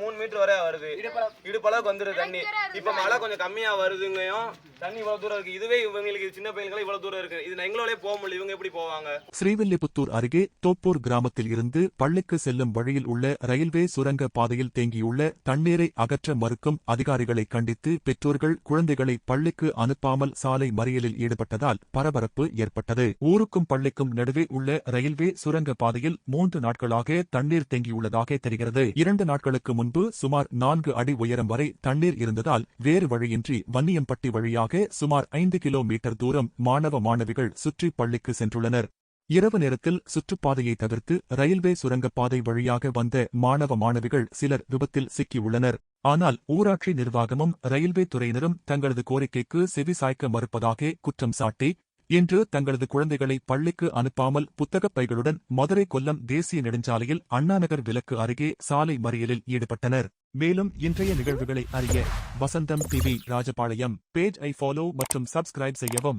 மூணு மீட்டர் வரை வருது. இடுப்பளவுக்கு. வந்துருது தண்ணி. இப்ப மழை கொஞ்சம் கம்மியா வருதுங்கயும் தண்ணி இவ்வளவு தூரம் இருக்கு. இதுவே இவங்களுக்கு சின்ன பையன்களை இவ்வளவு தூரம் இருக்கு. இது எங்களாலே போக முடியல. இவங்க எப்படி போவாங்க? ஸ்ரீவில்லிபுத்தூர் அருகே தோப்பூர் கிராமத்தில் இருந்து பள்ளிக்கு செல்லும் வழியில் உள்ள ரயில்வே சுரங்க பாதையில் தேங்கியுள்ள தண்ணீரை அகற்ற மறுக்கும் அதிகாரிகளை கண்டித்து பெற்றோர்கள் குழந்தைகளை பள்ளிக்கு அனுப்பாமல் சாலை மறியலில் ஈடுபட்டதால் பரபரப்பு ஏற்பட்டது. ஊருக்கும் பள்ளிக்கும் நடுவே உள்ள ரயில்வே சுரங்க பாதையில் மூன்று நாட்களாக தண்ணீர் தேங்கியுள்ளதாக தெரிகிறது. இரண்டு நாட்களுக்கு முன்பு சுமார் நான்கு அடி உயரம் வரை தண்ணீர் இருந்ததால் வேறு வழியின்றி வன்னியம்பட்டி வழியாக சுமார் ஐந்து கிலோமீட்டர் தூரம் மாணவ மாணவிகள் சுற்றி பள்ளிக்கு சென்றுள்ளனர். இரவு நேரத்தில் சுற்றுப்பாதையை தவிர்த்து ரயில்வே சுரங்கப்பாதை வழியாக வந்த மாணவ மாணவிகள் சிலர் விபத்தில் சிக்கியுள்ளனர். ஆனால் ஊராட்சி நிர்வாகமும் ரயில்வே துறையினரும் தங்களது கோரிக்கைக்கு செவி சாய்க்க மறுப்பதாக குற்றம் சாட்டி இன்று தங்களது குழந்தைகளை பள்ளிக்கு அனுப்பாமல் புத்தகப் பைகளுடன் மதுரை கொல்லம் தேசிய நெடுஞ்சாலையில் அண்ணாநகர் விலக்கு அருகே சாலை மறியலில் ஈடுபட்டனர். மேலும் இன்றைய நிகழ்வுகளை அறிய வசந்தம் டிவி ராஜபாளையம் பேஜ் ஐ ஃபாலோ மற்றும் சப்ஸ்கிரைப் செய்யவும்.